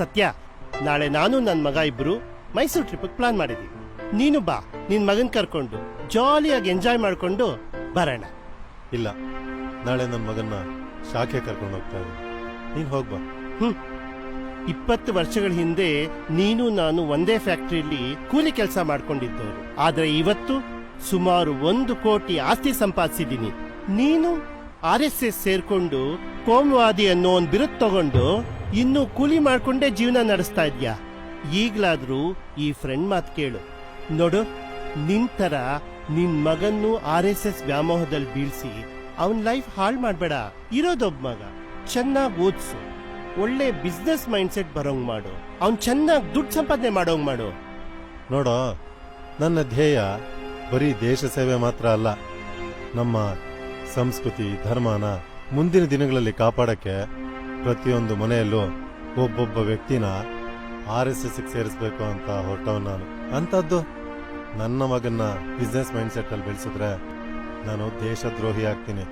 ಸತ್ಯ. ನಾಳೆ ನಾನು ನನ್ನ ಮಗ ಇಬ್ರು ಮೈಸೂರು ಟ್ರಿಪ್ ಪ್ಲಾನ್ ಮಾಡಿದ್ದೀವಿ ನೀನು ಬಾ ನಿನ್ನ ಮಗನ ಕರ್ಕೊಂಡು ಜಾಲಿಯಾಗಿ ಎಂಜಾಯ್ ಮಾಡ್ಕೊಂಡು ಬರೋಣ. ಇಲ್ಲ ನಾಳೆ ನನ್ನ ಮಗನ್ನ ಶಾಖೆ ಕರ್ಕೊಂಡು ಹೋಗ್ತಾ ಇದ್ದೀನಿ. ನೀನು ಹೋಗ್ಬಾ ಹ್ಞೂ ಇಪ್ಪತ್ತು ವರ್ಷಗಳ ಹಿಂದೆ ನೀನು ನಾನು ಒಂದೇ ಫ್ಯಾಕ್ಟ್ರಿಯಲ್ಲಿ ಕೂಲಿ ಕೆಲಸ ಮಾಡ್ಕೊಂಡಿದ್ದವರು ಆದರೆ ಇವತ್ತು ಸುಮಾರು ಒಂದು ಕೋಟಿ ಆಸ್ತಿ ಸಂಪಾದಿಸಿದ್ದೀನಿ. ನೀನು ಆರ್ ಎಸ್ ಎಸ್ ಸೇರ್ಕೊಂಡು ಕೋಮುವಾದಿ ಅನ್ನೋ ಒಂದು ಬಿರುದು ತಗೊಂಡು ಇನ್ನು ಕೂಲಿ ಮಾಡ್ಕೊಂಡೇ ಜೀವನ ನಡೆಸ್ತಾ ಇದ್ಯಾ? ಈಗ್ಲಾದ್ರೂ ಈ ಫ್ರೆಂಡ್ ಮಾತು ಕೇಳು. ನೋಡು, ನಿನ್ ತರ ನಿನ್ ಮಗನ್ನು ಆರ್ ಎಸ್ ಎಸ್ ವ್ಯಾಮೋಹದಲ್ಲಿ ಬೀಳ್ಸಿ ಅವನ್ ಲೈಫ್ ಹಾಳು ಮಾಡ್ಬೇಡ. ಇರೋದೊಬ್ಬ ಮಗ. ಚೆನ್ನಾಗಿ ಓದ್ಸು. ಒಳ್ಳೆ ಬಿಸ್ನೆಸ್ ಮೈಂಡ್ ಸೆಟ್ ಬರೋಂಗ್ ಮಾಡು. ಅವ್ನ್ ಚೆನ್ನಾಗಿ ದುಡ್ಡು ಸಂಪಾದನೆ ಮಾಡೋಂಗ್ ಮಾಡು. ನೋಡೋ, ನನ್ನ ಧ್ಯೇಯ ಬರೀ ದೇಶ ಸೇವೆ ಮಾತ್ರ ಅಲ್ಲ. ನಮ್ಮ ಸಂಸ್ಕೃತಿ, ಧರ್ಮನ ಮುಂದಿನ ದಿನಗಳಲ್ಲಿ ಕಾಪಾಡಕ್ಕೆ ಪ್ರತಿಯೊಂದು ಮನೆಯಲ್ಲೂ ಒಬ್ಬೊಬ್ಬ ವ್ಯಕ್ತಿನ ಆರ್ ಎಸ್ ಎಸ್ ಸೇರಿಸ್ಬೇಕು ಅಂತ ಹೊರಟವ್ ನಾನು. ಅಂತದ್ದು ನನ್ನ ಮಗನ್ನ ಬಿಸ್ನೆಸ್ ಮೈಂಡ್ ಸೆಟ್ ಅಲ್ಲಿ ಬೆಳೆಸಿದ್ರೆ ನಾನು ದೇಶದ್ರೋಹಿ ಆಗ್ತೀನಿ.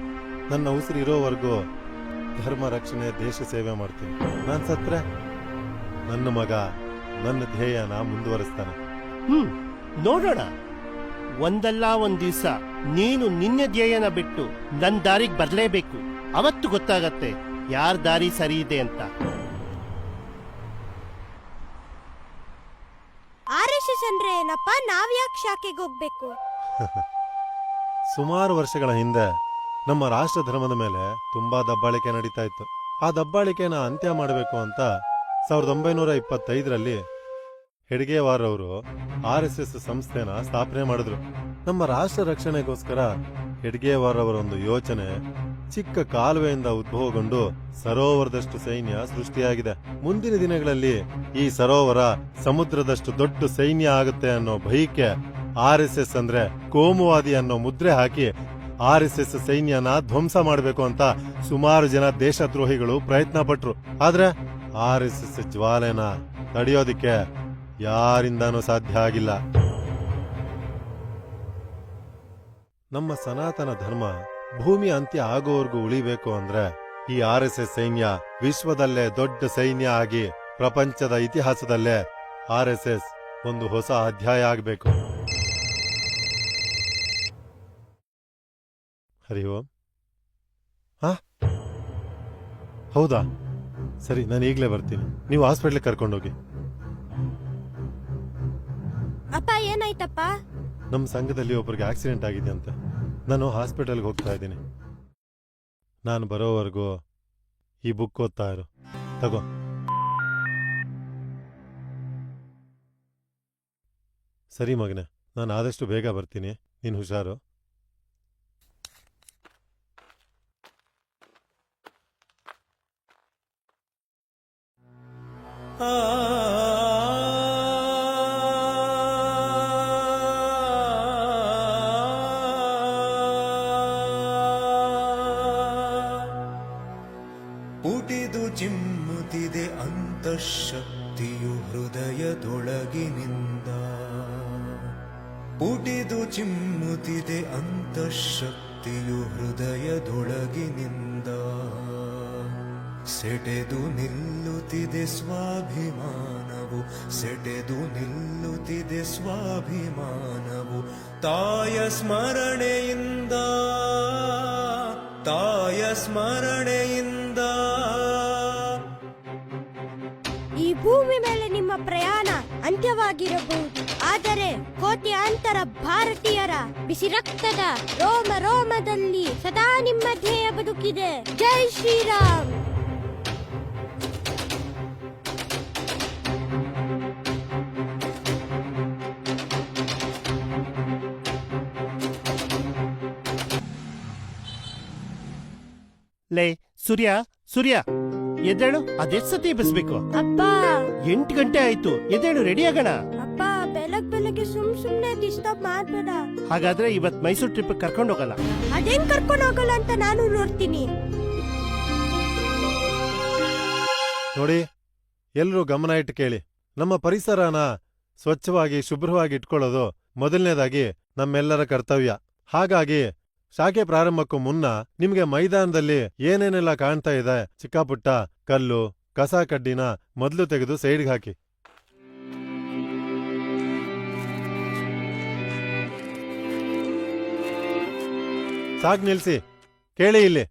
ನನ್ನ ಉಸಿರು ಇರೋವರೆಗೂ ಧರ್ಮ ರಕ್ಷಣೆ, ದೇಶ ಸೇವೆ ಮಾಡ್ತೀನಿ. ನಾನು ಸತ್ರೆ ನನ್ನ ಮಗ ನನ್ನ ಧ್ಯೇಯನ ಮುಂದುವರಿಸ್ತಾನೆ. ಹ್ಮ್, ನೋಡೋಣ. ಒಂದಲ್ಲ ಒಂದ್ ದಿವಸ ನೀನು ನಿನ್ನ ಧ್ಯೇಯನ ಬಿಟ್ಟು ನನ್ನ ದಾರಿಗೆ ಬರಲೇಬೇಕು. ಅವತ್ತು ಗೊತ್ತಾಗತ್ತೆ. ಯಾರ್ ದಾರಿ ಸರಿ ಇದೆ ಅಂತ? ಆರ್ ಎಸ್ ಎಸ್ ಅಂದ್ರೆ ಏನಪ್ಪ? ನಾವ್ಯಾಕ್ ಶಾಖೆಗೆ ಹೋಗ್ಬೇಕು? ಸುಮಾರು ವರ್ಷಗಳ ಹಿಂದೆ ನಮ್ಮ ರಾಷ್ಟ್ರ ಧರ್ಮದ ಮೇಲೆ ತುಂಬಾ ದಬ್ಬಾಳಿಕೆ ನಡೀತಾ ಇತ್ತು. ಆ ದಬ್ಬಾಳಿಕೆನ ಅಂತ್ಯ ಮಾಡಬೇಕು ಅಂತ ಸಾವಿರದ ಒಂಬೈನೂರ ಇಪ್ಪತ್ತೈದರಲ್ಲಿ ಹೆಡ್ಗೇವಾರ್ ಅವರು ಆರ್ ಎಸ್ ಎಸ್ ಸಂಸ್ಥೆನ ಸ್ಥಾಪನೆ ಮಾಡಿದ್ರು. ನಮ್ಮ ರಾಷ್ಟ್ರ ರಕ್ಷಣೆಗೋಸ್ಕರ ಹೆಡ್ಗೇವಾರ್ ಅವರ ಒಂದು ಯೋಚನೆ ಚಿಕ್ಕ ಕಾಲುವೆಯಿಂದ ಉದ್ಭವಗೊಂಡು ಸರೋವರದಷ್ಟು ಸೈನ್ಯ ಸೃಷ್ಟಿಯಾಗಿದೆ. ಮುಂದಿನ ದಿನಗಳಲ್ಲಿ ಈ ಸರೋವರ ಸಮುದ್ರದಷ್ಟು ದೊಡ್ಡ ಸೈನ್ಯ ಆಗುತ್ತೆ ಅನ್ನೋ ಭಯಕ್ಕೆ ಆರ್ ಎಸ್ ಎಸ್ ಅಂದ್ರೆ ಕೋಮುವಾದಿ ಅನ್ನೋ ಮುದ್ರೆ ಹಾಕಿ ಆರ್ ಎಸ್ ಸೈನ್ಯನ ಧ್ವಂಸ ಮಾಡಬೇಕು ಅಂತ ಸುಮಾರು ಜನ ದೇಶದ್ರೋಹಿಗಳು ಪ್ರಯತ್ನ ಪಟ್ರು. ಆದ್ರೆ ಆರ್ ಎಸ್ ಎಸ್ ಜ್ವಾಲೆನ ತಡೆಯೋದಿಕ್ಕೆ ಯಾರಿಂದಾನೂ ಸಾಧ್ಯ ಆಗಿಲ್ಲ. ನಮ್ಮ ಸನಾತನ ಧರ್ಮ ಭೂಮಿ ಅಂತ್ಯ ಆಗೋವರೆಗೂ ಉಳಿಬೇಕು ಅಂದ್ರೆ ಈ ಆರ್ ಎಸ್ ಎಸ್ ಸೈನ್ಯ ವಿಶ್ವದಲ್ಲೇ ದೊಡ್ಡ ಸೈನ್ಯ ಆಗಿ ಪ್ರಪಂಚದ ಇತಿಹಾಸದಲ್ಲೇ ಆರ್ ಎಸ್ ಎಸ್ ಒಂದು ಹೊಸ ಅಧ್ಯಾಯ ಆಗಬೇಕು. ಹರಿ ಓಂ. ಹಾ ಹೌದಾ? ಸರಿ ನಾನು ಈಗಲೇ ಬರ್ತೀನಿ. ನೀವು ಹಾಸ್ಪಿಟ್ಲಿಗೆ ಕರ್ಕೊಂಡೋಗಿ. ಅಪ್ಪ ಏನಾಯ್ತಪ್ಪ? ನಮ್ಮ ಸಂಘದಲ್ಲಿ ಒಬ್ಬರಿಗೆ ಆಕ್ಸಿಡೆಂಟ್ ಆಗಿದೆ ಅಂತ ನಾನು ಹಾಸ್ಪಿಟಲ್ಗೆ ಹೋಗ್ತಾ ಇದ್ದೀನಿ. ನಾನು ಬರೋವರೆಗೂ ಈ ಬುಕ್ ಓದ್ತಾ ಇರು. ತಗೋ. ಸರಿ ಮಗನೇ, ನಾನು ಆದಷ್ಟು ಬೇಗ ಬರ್ತೀನಿ. ನೀನು ಹುಷಾರು. ಪುಟಿದು ಹೃದಯದೊಳಗಿನಿಂದ ಪುಟಿದು ಚಿಮ್ಮುತ್ತಿದೆ ಅಂತಃಶಕ್ತಿಯು ಹೃದಯದೊಳಗಿನಿಂದ. ಸೆಟೆದು ನಿಲ್ಲುತ್ತಿದೆ ಸ್ವಾಭಿಮಾನವು, ಸೆಟೆದು ನಿಲ್ಲುತ್ತಿದೆ ಸ್ವಾಭಿಮಾನವು. ತಾಯ ಸ್ಮರಣೆಯಿಂದ ತಾಯ ಸ್ಮರಣೆಯಿಂದ ಅಂತ್ಯವಾಗಿರಬಹುದು. ಆದರೆ ಕೋಟ್ಯಾಂತರ ಭಾರತೀಯರ ಬಿಸಿ ರಕ್ತದ ರೋಮ ರೋಮದಲ್ಲಿ ಸದಾ ನಿಮ್ಮ ಧ್ಯೇಯ ಬದುಕಿದೆ. ಜೈ ಶ್ರೀರಾಮ್. ಲೇ, ಸೂರ್ಯ ಸೂರ್ಯ. ಎದ್ದೇಳು? ಅದೆಷ್ಟ್ ಸತಿ ಎಬ್ಬಿಸ್ಬೇಕು? ಅಪ್ಪ! ಎಂಟು ಗಂಟೆ ಆಯ್ತು. ಎದ್ದೇಳು ರೆಡಿ ಆಗೋಣ? ಅಪ್ಪ ಬೆಳಗ್ ಬೆಳಗ್ಗೆ ಸುಮ್ ಸುಮ್ನೆ ಡಿಸ್ಟರ್ಬ್ ಮಾಡ್ಬೇಡ. ಹಾಗಾದ್ರೆ ಇವತ್ ಮೈಸೂರು ಟ್ರಿಪ್ ಕರ್ಕೊಂಡು ಹೋಗಲ್ಲ ಅದೇನ್ ಕರ್ಕೊಂಡು ಹೋಗಲ್ಲ ಅಂತ ನಾನು ನೋಡ್ತೀನಿ. ನೋಡಿ ಎಲ್ಲರೂ ಗಮನ ಇಟ್ಟು ಕೇಳಿ. ನಮ್ಮ ಪರಿಸರನ ಸ್ವಚ್ಛವಾಗಿ ಶುಭ್ರವಾಗಿ ಇಟ್ಕೊಳ್ಳೋದು ಮೊದಲನೇದಾಗಿ ನಮ್ಮೆಲ್ಲರ ಕರ್ತವ್ಯ. ಹಾಗಾಗಿ ಶಾಖೆ ಪ್ರಾರಂಭಕ್ಕೂ ಮುನ್ನ ನಿಮ್ಗೆ ಮೈದಾನದಲ್ಲಿ ಏನೇನೆಲ್ಲ ಕಾಣ್ತಾ ಇದೆ? ಚಿಕ್ಕಪುಟ್ಟ ಕಲ್ಲು, ಕಸ ಕಡ್ಡಿನ ಮೊದಲು ತೆಗೆದು ಸೈಡ್ಗೆ ಹಾಕಿ. ಸಾಕ್ ನಿಲ್ಸಿ. ಕೇಳಿ ಇಲ್ಲಿ.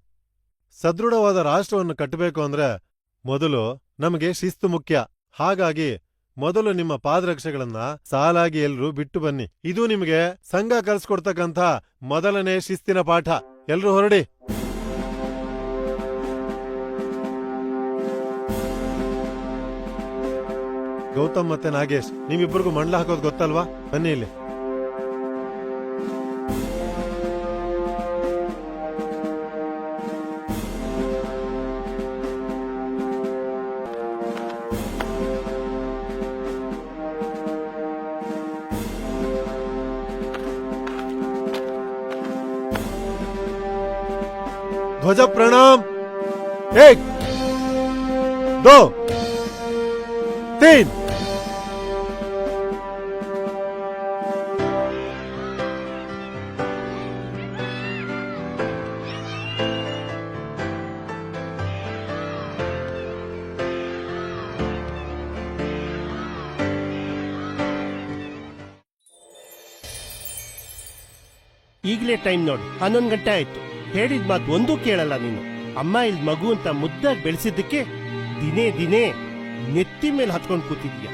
ಸದೃಢವಾದ ರಾಷ್ಟ್ರವನ್ನು ಕಟ್ಟಬೇಕು ಅಂದ್ರೆ ಮೊದಲು ನಮಗೆ ಶಿಸ್ತು ಮುಖ್ಯ. ಹಾಗಾಗಿ ಮೊದಲು ನಿಮ್ಮ ಪಾದರಕ್ಷೆಗಳನ್ನ ಸಾಲಾಗಿ ಎಲ್ರೂ ಬಿಟ್ಟು ಬನ್ನಿ. ಇದು ನಿಮಗೆ ಸಂಘ ಕಲ್ಸ್ಕೊಡ್ತಕ್ಕಂಥ ಮೊದಲನೇ ಶಿಸ್ತಿನ ಪಾಠ. ಎಲ್ರೂ ಹೊರಡಿ. ಗೌತಮ್ ಮತ್ತೆ ನಾಗೇಶ್ ನಿಮ್ಮಿಬ್ಬರಿಗೂ ಮಂಡ್ಲ ಹಾಕೋದು ಗೊತ್ತಲ್ವಾ? ಬನ್ನಿ ಇಲ್ಲಿ. ಧ್ವಜ ಪ್ರಣಾಮ್ एक दो तीन ಈಗಲೇ ಟೈಮ್ ನೋಡು ಹನ್ನೊಂದು ಗಂಟೆ ಆಯ್ತು ಹೇಳಿದ ಮಾತು ಒಂದೂ ಕೇಳಲ್ಲ ನೀನು. ಅಮ್ಮ ಇಲ್ಲಿ ಮಗು ಅಂತ ಮುದ್ದಾಗಿ ಬೆಳೆಸಿದ್ದಕ್ಕೆ ದಿನೇ ದಿನೇ ನೆತ್ತಿ ಮೇಲೆ ಹತ್ಕೊಂಡು ಕೂತಿದ್ಯಾ.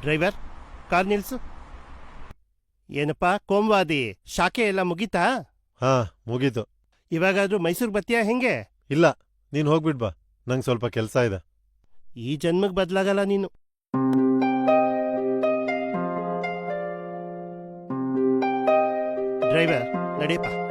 ಡ್ರೈವರ್ ಕಾರ್ ನಿಲ್ಸು. ಏನಪ್ಪ ಕೋಮವಾದಿ ಶಾಖೆ ಎಲ್ಲ ಮುಗೀತಾ? ಹಾ ಮುಗೀತು. ಇವಾಗಾದ್ರೂ ಮೈಸೂರ್ ಬತ್ತೀಯಾ ಹೆಂಗೆ? ಇಲ್ಲ ನೀನ್ ಹೋಗ್ಬಿಟ್ ಬಾ. ನಂಗೆ ಸ್ವಲ್ಪ ಕೆಲಸ ಇದೆ. ಈ ಜನ್ಮಕ್ಕೆ ಬದ್ಲಾಗಲ್ಲ ನೀನು. driver, la arepa.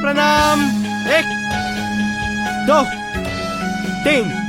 pranam. Ek, do, ting.